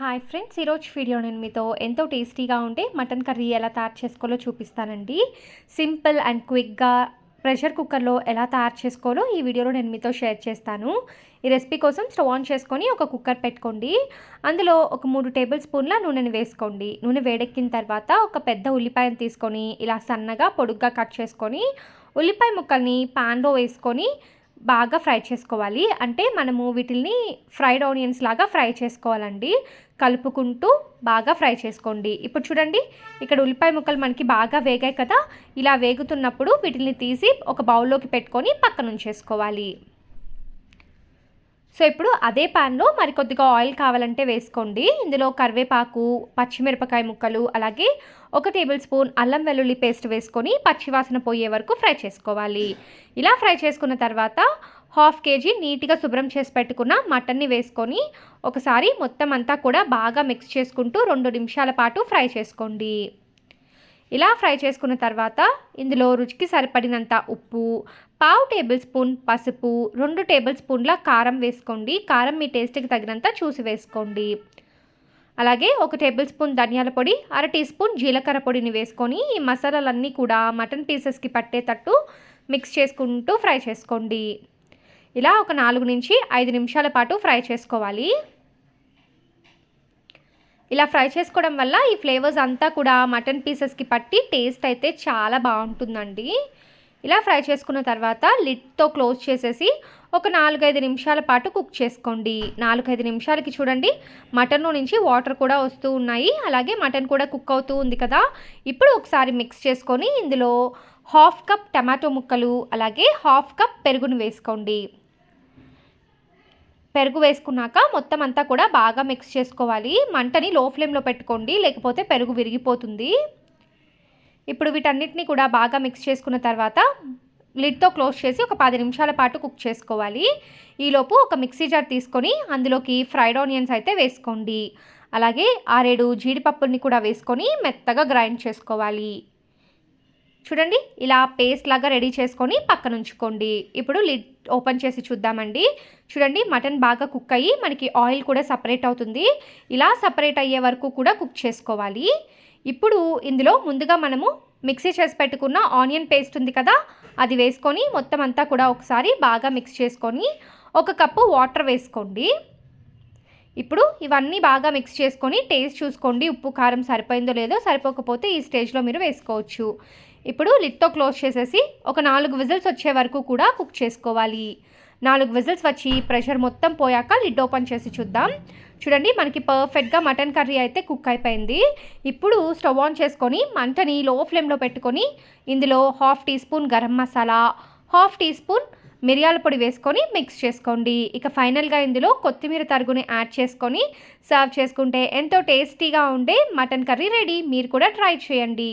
Hi friends ఈరోజు video నేను మీతో ఎంతో టేస్టీగా ఉంటే మటన్ కర్రీ ఎలా తయారు చేసుకోవాలో చూపిస్తానండి. సింపుల్ అండ్ క్విక్గా ప్రెషర్ కుక్కర్లో ఎలా తయారు చేసుకోవాలో ఈ వీడియోలో నేను మీతో షేర్ చేస్తాను. ఈ రెసిపీ కోసం స్టవ్ ఆన్ చేసుకొని ఒక కుక్కర్ పెట్టుకోండి. అందులో ఒక మూడు టేబుల్ స్పూన్ల నూనెని వేసుకోండి. నూనె వేడెక్కిన తర్వాత ఒక పెద్ద ఉల్లిపాయను తీసుకొని ఇలా సన్నగా పొడుగ్గా కట్ చేసుకొని ఉల్లిపాయ ముక్కల్ని పాన్లో వేసుకొని బాగా ఫ్రై చేసుకోవాలి. అంటే మనము వీటిల్ని ఫ్రైడ్ ఆనియన్స్ లాగా ఫ్రై చేసుకోవాలండి. కలుపుకుంటూ బాగా ఫ్రై చేసుకోండి. ఇప్పుడు చూడండి ఇక్కడ ఉల్లిపాయ ముక్కలు మనకి బాగా వేగాయి కదా. ఇలా వేగుతున్నప్పుడు వీటిని తీసి ఒక బౌల్లోకి పెట్టుకొని పక్కన ఉంచేసుకోవాలి సో ఇప్పుడు అదే ప్యాన్లో మరి కొద్దిగా ఆయిల్ కావాలంటే వేసుకోండి. ఇందులో కరివేపాకు పచ్చిమిరపకాయ ముక్కలు అలాగే ఒక టేబుల్ స్పూన్ అల్లం వెల్లుల్లి పేస్ట్ వేసుకొని పచ్చివాసన పోయే వరకు ఫ్రై చేసుకోవాలి. ఇలా ఫ్రై చేసుకున్న తర్వాత హాఫ్ కేజీ నీట్గా శుభ్రం చేసి పెట్టుకున్న మటన్ని వేసుకొని ఒకసారి మొత్తం అంతా కూడా బాగా మిక్స్ చేసుకుంటూ రెండు నిమిషాల పాటు ఫ్రై చేసుకోండి. ఇలా ఫ్రై చేసుకున్న తర్వాత ఇందులో రుచికి సరిపడినంత ఉప్పు పావు టేబుల్ స్పూన్ పసుపు రెండు టేబుల్ స్పూన్ల కారం వేసుకోండి. కారం మీ టేస్ట్కి తగినంత చూసి వేసుకోండి. అలాగే ఒక టేబుల్ స్పూన్ ధనియాల పొడి అర టీ స్పూన్ జీలకర్ర పొడిని వేసుకొని ఈ మసాలాలన్నీ కూడా మటన్ పీసెస్కి పట్టేటట్టు మిక్స్ చేసుకుంటూ ఫ్రై చేసుకోండి. ఇలా ఒక నాలుగు నుంచి ఐదు నిమిషాల పాటు ఫ్రై చేసుకోవాలి. ఇలా ఫ్రై చేసుకోవడం వల్ల ఈ ఫ్లేవర్స్ అంతా కూడా మటన్ పీసెస్కి పట్టి టేస్ట్ అయితే చాలా బాగుంటుందండి. ఇలా ఫ్రై చేసుకున్న తర్వాత లిడ్తో క్లోజ్ చేసేసి ఒక నాలుగైదు నిమిషాల పాటు కుక్ చేసుకోండి. నాలుగైదు నిమిషాలకి చూడండి మటన్ నుంచి వాటర్ కూడా వస్తూ ఉన్నాయి. అలాగే మటన్ కూడా కుక్ అవుతూ ఉంది కదా. ఇప్పుడు ఒకసారి మిక్స్ చేసుకొని ఇందులో హాఫ్ కప్ టమాటో ముక్కలు అలాగే హాఫ్ కప్ పెరుగును వేసుకోండి. పెరుగు వేసుకున్నాక మొత్తం అంతా కూడా బాగా మిక్స్ చేసుకోవాలి. మంటని లో ఫ్లేమ్లో పెట్టుకోండి లేకపోతే పెరుగు విరిగిపోతుంది. ఇప్పుడు వీటన్నిటిని కూడా బాగా మిక్స్ చేసుకున్న తర్వాత లిడ్తో క్లోజ్ చేసి ఒక పది నిమిషాల పాటు కుక్ చేసుకోవాలి. ఈలోపు ఒక మిక్సీ జార్ తీసుకొని అందులోకి ఫ్రైడ్ ఆనియన్స్ అయితే వేసుకోండి. అలాగే ఆరేడు జీడిపప్పుల్ని కూడా వేసుకొని మెత్తగా గ్రైండ్ చేసుకోవాలి. చూడండి ఇలా పేస్ట్ లాగా రెడీ చేసుకొని పక్కన ఉంచుకోండి. ఇప్పుడు లిడ్ ఓపెన్ చేసి చూద్దామండి. చూడండి మటన్ బాగా కుక్ అయ్యి మనకి ఆయిల్ కూడా సపరేట్ అవుతుంది. ఇలా సపరేట్ అయ్యే వరకు కూడా కుక్ చేసుకోవాలి. ఇప్పుడు ఇందులో ముందుగా మనము మిక్సీ చేసి పెట్టుకున్న ఆనియన్ పేస్ట్ ఉంది కదా అది వేసుకొని మొత్తం అంతా కూడా ఒకసారి బాగా మిక్స్ చేసుకొని ఒక కప్పు వాటర్ వేసుకోండి. ఇప్పుడు ఇవన్నీ బాగా మిక్స్ చేసుకొని టేస్ట్ చూసుకోండి. ఉప్పు కారం సరిపోయిందో లేదో సరిపోకపోతే ఈ స్టేజ్లో మీరు వేసుకోవచ్చు. ఇప్పుడు లిడ్తో క్లోజ్ చేసేసి ఒక నాలుగు విజిల్స్ వచ్చే వరకు కూడా కుక్ చేసుకోవాలి. నాలుగు విజిల్స్ వచ్చి ప్రెషర్ మొత్తం పోయాక లిడ్ ఓపెన్ చేసి చూద్దాం. చూడండి మనకి పర్ఫెక్ట్గా మటన్ కర్రీ అయితే కుక్ అయిపోయింది. ఇప్పుడు స్టవ్ ఆన్ చేసుకొని మంటని లో ఫ్లేమ్లో పెట్టుకొని ఇందులో half teaspoon garam masala half teaspoon మిరియాల పొడి వేసుకొని మిక్స్ చేసుకోండి. ఇక ఫైనల్గా ఇందులో కొత్తిమీర తరుగుని యాడ్ చేసుకొని సర్వ్ చేసుకుంటే ఎంతో టేస్టీగా ఉండే మటన్ కర్రీ రెడీ. మీరు కూడా ట్రై చేయండి.